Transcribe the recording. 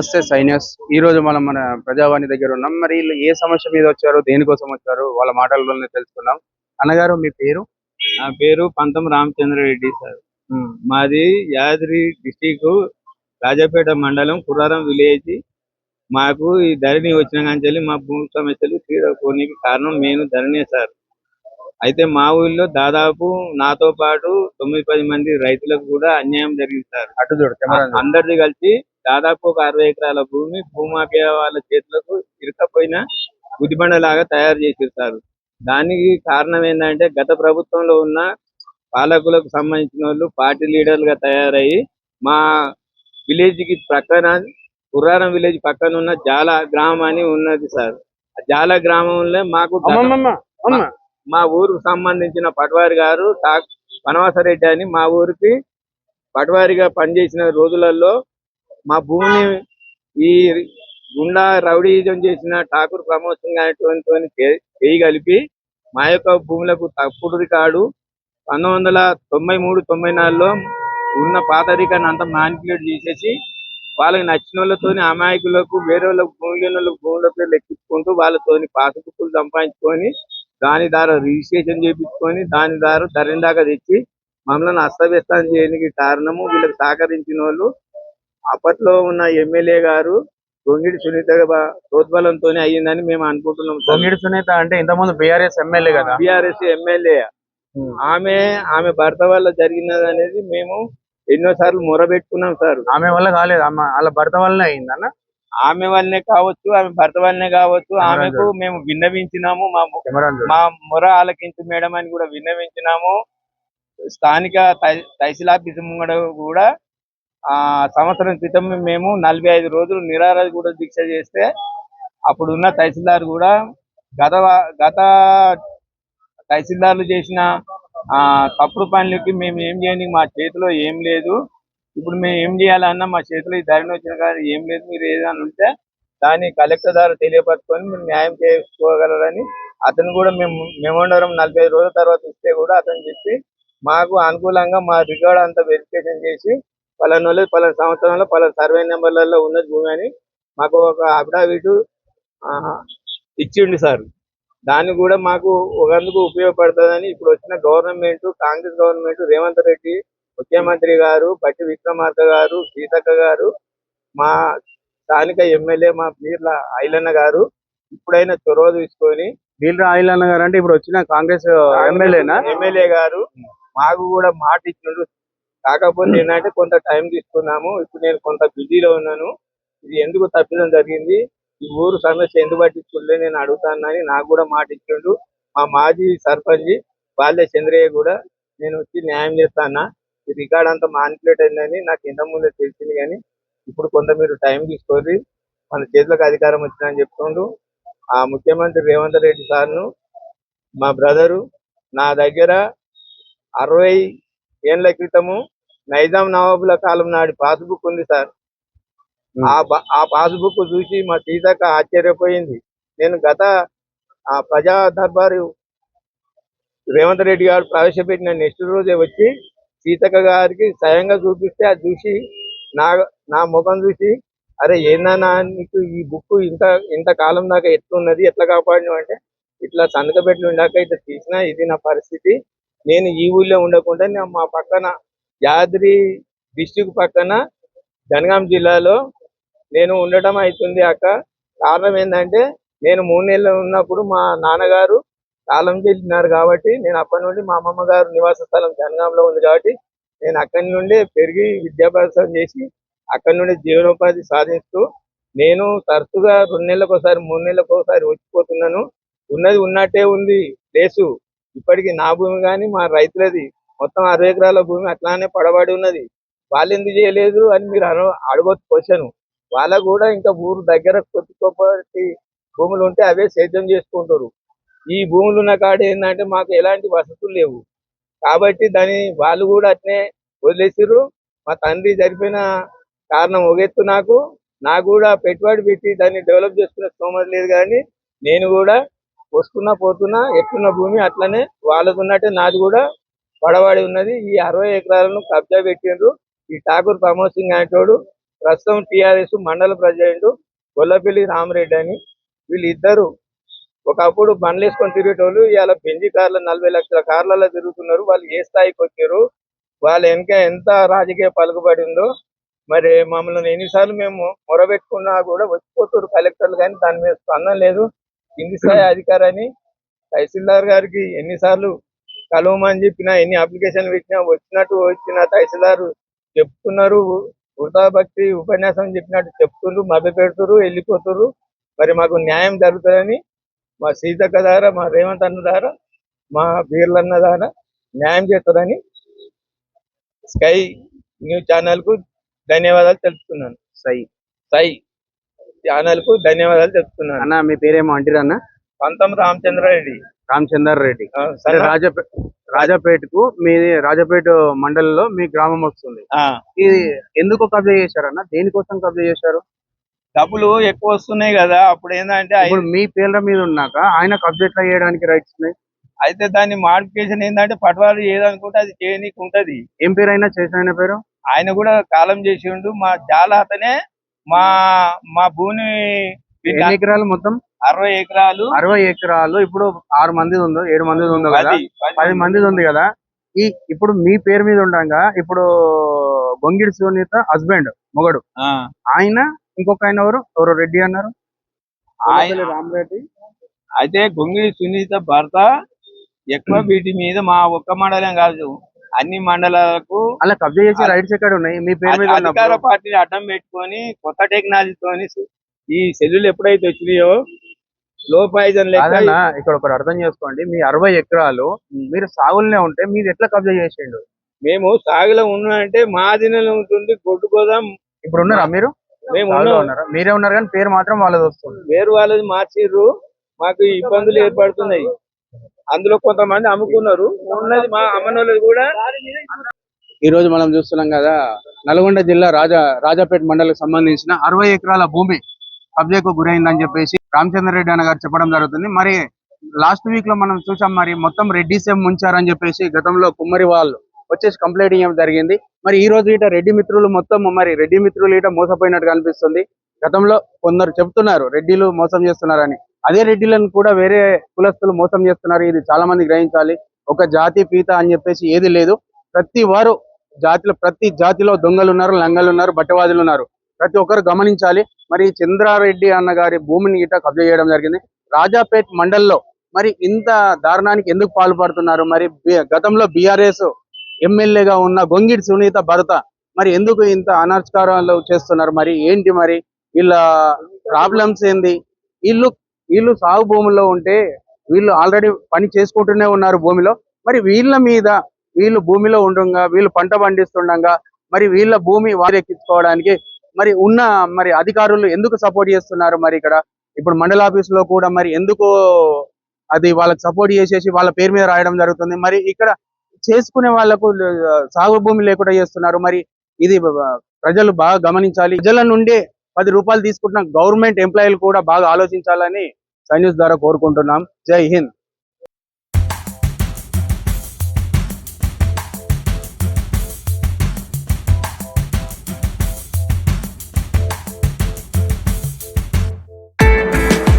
నమస్తే సైన్యస్. ఈ రోజు మనం మన ప్రజావాణి దగ్గర ఉన్నాం. మరి వీళ్ళు ఏ సమస్య మీద వచ్చారు? దేనికోసం వచ్చారు? వాళ్ళ మాటల్లోనే తెలుసుకుందాం. అన్నగారు మీ పేరు? నా పేరు పంతం రామచంద్రరెడ్డి సార్. మాది యాదగిరి డిస్టిక్ రాజాపేట మండలం కుర్రారం విలేజ్. మాకు ఈ ధరణి వచ్చిన కాంచెల్లి మా భూమి సమస్యలు తీరకోనికి కారణం నేను ధరణే సార్. అయితే మా ఊళ్ళో దాదాపు నాతో పాటు తొమ్మిది పది మంది రైతులకు కూడా అన్యాయం జరిగింది సార్ అటు చూడు. అందరిది కలిసి దాదాపు ఒక అరవై ఎకరాల భూమి భూమాఫియా వాళ్ళ చేతులకు ఇరుకపోయిన గుదిబండ లాగా తయారు చేసారు సార్ దానికి కారణం ఏంటంటే గత ప్రభుత్వంలో ఉన్న పాలకులకు సంబంధించిన వాళ్ళు పార్టీ లీడర్లుగా తయారయ్యి మా విలేజ్కి పక్కన కుర్రారం విలేజ్ పక్కన ఉన్న జాల గ్రామం అని ఉన్నది సార్. ఆ జాల గ్రామంలో మాకు మా ఊరుకు సంబంధించిన పటవారి గారు వనవాసరెడ్డి అని మా ఊరికి పటవారిగా పనిచేసిన రోజులలో మా భూమిని ఈ గుండా రౌడీజం చేసిన ఠాకూర్ ప్రమోషన్ అనేటువంటి చేయి కలిపి మా యొక్క భూములకు తప్పుడు రికార్డు పంతొమ్మిది వందల తొంభై మూడు తొంభై నాలుగులో ఉన్న పాత రికార్డు అంతా మ్యానిపులేట్ చేసేసి వాళ్ళకి నచ్చిన వాళ్ళతోని అమాయకులకు వేరే వాళ్ళకు భూమి భూముల పేర్లు ఎక్కించుకుంటూ వాళ్ళతోని పాసుబుక్కులు సంపాదించుకొని దాని ద్వారా రిజిస్ట్రేషన్ చేయించుకొని దాని ద్వారా దాకా తెచ్చి మమ్మల్ని అస్తవ్యస్తం చేయడానికి కారణము వీళ్ళకి సహకరించిన వాళ్ళు. అప్పట్లో ఉన్న ఎమ్మెల్యే గారు గొంగిడి సునీత ప్రోద్బలంతో అయ్యిందని మేము అనుకుంటున్నాం గొంగిడి సునీత అంటే ఇంతకుముందు బీఆర్ఎస్ ఎమ్మెల్యే కదా? BRS MLA. ఆమె ఆమె భర్త వల్ల జరిగినది అనేది మేము ఎన్నో సార్లు మొరబెట్టుకున్నాం సార్. ఆమె వల్ల కాలేదు. అమ్మ వాళ్ళ భర్త వల్లనే అయింది అన్న ఆమె వల్లనే కావచ్చు ఆమె భర్త వల్లనే కావచ్చు ఆమెకు మేము విన్నవించినాము మా. మా మొర ఆలకించు మేడం అని కూడా విన్నవించినాము. స్థానిక తహ- తహసీల్ ఆఫీస్ ముంగడ కూడా ఆ సంవత్సరం క్రితం మేము నలభై ఐదు రోజులు నిరాహార కూడా దీక్ష చేస్తే అప్పుడు ఉన్న తహసీల్దార్ కూడా గత గత తహసీల్దార్లు చేసిన ఆ తప్పుడు పనులకి మేము ఏం చేయని మా చేతిలో ఏం లేదు. ఇప్పుడు మేము ఏం చేయాలన్నా మా చేతిలో ఈ ధరణ వచ్చిన కానీ ఏం లేదు. మీరు ఏదైనా ఉంటే దాన్ని కలెక్టర్ ద్వారా తెలియపరచుకొని మీరు న్యాయం చేసుకోగలరని అతను కూడా మేము మెమోండరం నలభై ఐదు రోజుల తర్వాత ఇస్తే కూడా అతను చెప్పి మాకు అనుకూలంగా మా రికార్డ్ అంతా వెరిఫికేషన్ చేసి పలానా వాళ్ళు పలానా సంవత్సరంలో పలానా సర్వే నెంబర్లలో ఉన్నది భూమి అని మాకు ఒక అఫిడావిట్ ఇచ్చిండు సార్. దాన్ని కూడా మాకు ఒకందుకు ఉపయోగపడుతుందని ఇప్పుడు వచ్చిన గవర్నమెంట్ కాంగ్రెస్ గవర్నమెంట్ రేవంత్ రెడ్డి ముఖ్యమంత్రి గారు బట్టి విక్రమార్క గారు సీతక్క గారు మా స్థానిక ఎమ్మెల్యే మా పీర్ల ఐలన్న గారు ఇప్పుడైనా చొరవ తీసుకొని ఆయిల్ అన్న గారు అంటే ఇప్పుడు వచ్చిన కాంగ్రెస్ ఎమ్మెల్యేనా? ఎమ్మెల్యే గారు మాకు కూడా మాట ఇచ్చిండు. కాకపోతే ఏంటంటే కొంత టైం తీసుకున్నాము. ఇప్పుడు నేను కొంత బిజీలో ఉన్నాను. ఇది ఎందుకు తప్పిదం జరిగింది? ఈ ఊరు సమస్య ఎందుకు పట్టించుకుంటే నేను అడుగుతానని నాకు కూడా మాట ఇచ్చిండు. మా మాజీ సర్పంచ్ బాల్య చంద్రయ్య కూడా నేను వచ్చి న్యాయం చేస్తానా? ఈ రికార్డ్ అంతా మానిపులేట్ అయిందని నాకు ఇంత ముందే తెలిసింది కానీ ఇప్పుడు కొంత మీరు టైం తీసుకోరి మన చేతులకు అధికారం వచ్చిందని చెప్తుండు. ఆ ముఖ్యమంత్రి రేవంత్ రెడ్డి సార్ను మా బ్రదరు నా దగ్గర అరవై ఏళ్ళ క్రితము నైజాం నవాబుల కాలం నాటి పాస్బుక్ ఉంది సార్. ఆ పాస్బుక్ చూసి మా సీతక్క ఆశ్చర్యపోయింది. నేను గత ఆ ప్రజా దర్బారు రేవంత్ రెడ్డి గారు ప్రవేశపెట్టిన నెక్స్ట్ రోజే వచ్చి సీతక్క గారికి స్వయంగా చూపిస్తే అది చూసి నా నా ముఖం చూసి అరే ఏందన్నా నీకు ఈ బుక్ ఇంత ఇంత కాలం దాకా ఎట్లున్నది ఎట్లా కాపాడినావు? అంటే ఇట్లా సంతకపెట్టి ఉండాక ఇట్లా తీసిన ఇది నా పరిస్థితి. నేను ఈ ఊళ్ళో ఉండకుండా నేను మా పక్కన యాద్రి డిస్టిక్ పక్కన జనగాం జిల్లాలో నేను ఉండటం అవుతుంది అక్క. కారణం ఏంటంటే నేను మూడు నెలలు ఉన్నప్పుడు మా నాన్నగారు కాలం చేసినారు కాబట్టి నేను అప్పటి నుండి మా అమ్మమ్మ గారు నివాస స్థలం జనగాంలో ఉంది కాబట్టి నేను అక్కడి నుండి పెరిగి విద్యాభ్యాసం చేసి అక్కడి నుండి జీవనోపాధి సాధిస్తూ నేను తరచుగా రెండు నెలలకు ఒకసారి మూడు నెలలకు ఒకసారి వచ్చిపోతున్నాను. ఉన్నది ఉన్నట్టే ఉంది ప్లేసు. ఇప్పటికి నా భూమి కానీ మా రైతులది. మొత్తం అరవై ఎకరాల భూమి అట్లానే పడబడి ఉన్నది. వాళ్ళు ఎందుకు చేయలేదు అని మీరు అను అడగొచ్చు క్వశ్చన్. వాళ్ళకు కూడా ఇంకా ఊరు దగ్గర కొద్ది కొద్ది భూములు ఉంటే అవే సేద్యం చేసుకుంటారు ఈ భూములు ఉన్న కాడ ఏంటంటే మాకు ఎలాంటి వసతులు లేవు. కాబట్టి దాని వాళ్ళు కూడా అట్నే వదిలేసిర్రు. మా తండ్రి చనిపోయిన కారణం ఒగెత్తు నాకు. నాకు కూడా పెట్టుబడి పెట్టి దాన్ని డెవలప్ చేసుకునే స్తోమత లేదు కానీ నేను కూడా వస్తున్నా పోతున్నా ఎట్లున్న భూమి అట్లనే వాళ్ళకు ఉన్నట్టే నాది కూడా పడబడి ఉన్నది. ఈ అరవై ఎకరాలను కబ్జా పెట్టిండ్రు. ఈ ఠాకూర్ ప్రమోద్ సింగ్ అనేటోడు ప్రస్తుతం టిఆర్ఎస్ మండల ప్రెసిడెంట్ గొల్లపల్లి రామరెడ్డి అని. వీళ్ళిద్దరు ఒకప్పుడు బండ్లు వేసుకొని తిరిగేటోళ్ళు ఇవాళ బెంజి కార్లు నలభై లక్షల కార్లలో తిరుగుతున్నారు. వాళ్ళు ఏ స్థాయికి వచ్చారు? వాళ్ళ వెనక ఎంత రాజకీయ పలుకుబడి ఉందో. మరి మమ్మల్ని ఎన్నిసార్లు మేము మొరబెట్టుకున్నా కూడా వచ్చిపోతారు కలెక్టర్లు కానీ దాని మీద స్పందన లేదు. కింది స్థాయి అధికారాన్ని తహసీల్దార్ గారికి ఎన్నిసార్లు కలవమని చెప్పినా ఎన్ని అప్లికేషన్లు పెట్టినా వచ్చినట్టు వచ్చిన తహసీల్దార్ చెప్తున్నారు. వృధా భక్తి ఉపన్యాసం చెప్పినట్టు చెప్తున్నారు. మభ్య పెడుతున్నారు వెళ్ళిపోతున్నారు. మరి మాకు న్యాయం జరుగుతుందని మా సీతక్క ద్వారా మా రేవంత్ అన్న ద్వారా మా బీర్లన్న ద్వారా న్యాయం చేస్తారని స్కై న్యూస్ ఛానల్కు ధన్యవాదాలు తెలుపుతున్నాను. సై. సై ఛానల్కు ధన్యవాదాలు తెలుపుతున్నాను. అన్న మీ పేరేమో అంటారా అన్న? పంతం రామచంద్రారెడ్డి రామచందర్ రెడ్డి. రాజపేట రాజాపేటకు మీ రాజాపేట మండలంలో మీ గ్రామం వస్తుంది. ఇది ఎందుకు కబ్జా చేశారన్న దేనికోసం కబ్జా చేశారు? డబ్బులు ఎక్కువ వస్తున్నాయి కదా అప్పుడు ఏంటంటే ఇప్పుడు మీ పేర్ల మీద ఉన్నాక ఆయన ఎట్లా చేయడానికి రైట్స్ ఉన్నాయి అయితే దాని మాడిఫికేషన్ ఏంటంటే పటవారు ఏదనుకుంటే అది చేయనీకి ఉంటది ఏం పేరు అయినా చేసిన ఆయన పేరు? ఆయన కూడా కాలం చేసిండు మా జాల అతనే మా మా భూమి ఎన్ని ఎకరాలు మొత్తం? అరవై ఎకరాలు. అరవై ఎకరాలు. ఇప్పుడు ఆరు మంది ఉందో ఏడు మంది ఉందో కదా? పది మంది. ఉంది కదా? ఈ ఇప్పుడు మీ పేరు మీద ఉండగా ఇప్పుడు గొంగిడి సునీత హస్బెండ్ మొగడు. ఆయన ఇంకొక ఆయన ఎవరు? ఎవరు? రెడ్డి అన్నారు. ఆయన రామరెడ్డి. అయితే గొంగిడి సునీత భర్త ఎక్కువ వీటి మీద మా ఒక్క మండలం కాదు అన్ని మండలాలకు అలా కబ్జా చేసే రైట్స్ ఎక్కడ ఉన్నాయి? మీ పేరు మీద అధి- అధికార పార్టీని అడ్డం పెట్టుకొని కొత్త టెక్నాలజీతోని ఈ సెల్లులు ఎప్పుడైతే వచ్చినాయో లో పాయిజన్ లెక్క కాదన్నా ఇక్కడ ఒకటి అర్థం చేసుకోండి. మీ అరవై ఎకరాలు మీరు సాగులనే ఉంటే మీరు ఎట్లా కబ్జా చేసిండు? మేము సాగులో ఉన్నామంటే మా దినలో ఉంటుంది గొడ్డు గోదాం ఇప్పుడు ఉన్నారా మీరు? మీరే ఉన్నారు కానీ పేరు మాత్రం వాళ్ళది వస్తుంది. వేరు వాళ్ళది మార్చిర్రు. మాకు ఇబ్బందులు ఏర్పడుతున్నాయి. అందులో కొంతమంది అమ్ముకున్నారు. ఉన్నది మా అమ్మనోళ్ళది కూడా. ఈ రోజు మనం చూస్తున్నాం కదా నల్గొండ జిల్లా రాజా రాజాపేట మండలకు సంబంధించిన అరవై ఎకరాల భూమి కబ్జాకు గురైందని చెప్పేసి రామచంద్ర రెడ్డి అన్న గారు చెప్పడం జరుగుతుంది. మరి లాస్ట్ వీక్లో మనం చూసాం మరి మొత్తం రెడ్డిసే ముంచారని చెప్పేసి గతంలో కుమ్మరి వాళ్ళు వచ్చేసి కంప్లైంట్ ఇవ్వడం జరిగింది. మరి ఈ రోజు ఇట రెడ్డి మిత్రులు మొత్తం మరి రెడ్డి మిత్రులు ఇట మోసపోయినట్టు కనిపిస్తుంది గతంలో కొందరు చెప్తున్నారు రెడ్డిలు మోసం చేస్తున్నారని. అదే రెడ్డిలను కూడా వేరే కులస్తులు మోసం చేస్తున్నారు. ఇది చాలా మంది గ్రహించాలి. ఒక జాతి పీత అని చెప్పేసి ఏది లేదు. ప్రతి వారు జాతిలో ప్రతి జాతిలో దొంగలు ఉన్నారు లంగలు ఉన్నారు బట్టవాదులు ఉన్నారు. ప్రతి ఒక్కరు గమనించాలి. మరి చంద్రారెడ్డి అన్న గారి భూమిని ఇట కబ్జా చేయడం జరిగింది. రాజాపేట్ మండల్లో మరి ఇంత దారుణానికి ఎందుకు పాల్పడుతున్నారు? మరి బి- గతంలో బీఆర్ఎస్ ఎమ్మెల్యేగా ఉన్న గొంగిడి సునీత భర్త మరి ఎందుకు ఇంత అనాచకారాలు చేస్తున్నారు? మరి ఏంటి మరి? వీళ్ళ ప్రాబ్లమ్స్ ఏంది? వీళ్ళు వీళ్ళు సాగు భూముల్లో ఉంటే వీళ్ళు ఆల్రెడీ పని చేసుకుంటూనే ఉన్నారు భూమిలో. మరి వీళ్ళ మీద వీళ్ళు భూమిలో ఉండగా వీళ్ళు పంట పండిస్తుండగా మరి వీళ్ళ భూమి వారెక్కించుకోవడానికి మరి ఉన్న మరి అధికారులు ఎందుకు సపోర్ట్ చేస్తున్నారు మరి ఇక్కడ? ఇప్పుడు మండల ఆఫీస్లో కూడా మరి ఎందుకు అది వాళ్ళకి సపోర్ట్ చేసేసి వాళ్ళ పేరు మీద రాయడం జరుగుతుంది. మరి ఇక్కడ చేసుకునే వాళ్ళకు సాగు భూమి లేకుండా చేస్తున్నారు. మరి ఇది ప్రజలు బాగా గమనించాలి. ప్రజల నుండి పది రూపాయలు తీసుకుంటున్న గవర్నమెంట్ ఎంప్లాయీలు కూడా బాగా ఆలోచించాలని సైన్యూస్ ద్వారా కోరుకుంటున్నాం. జై హింద్.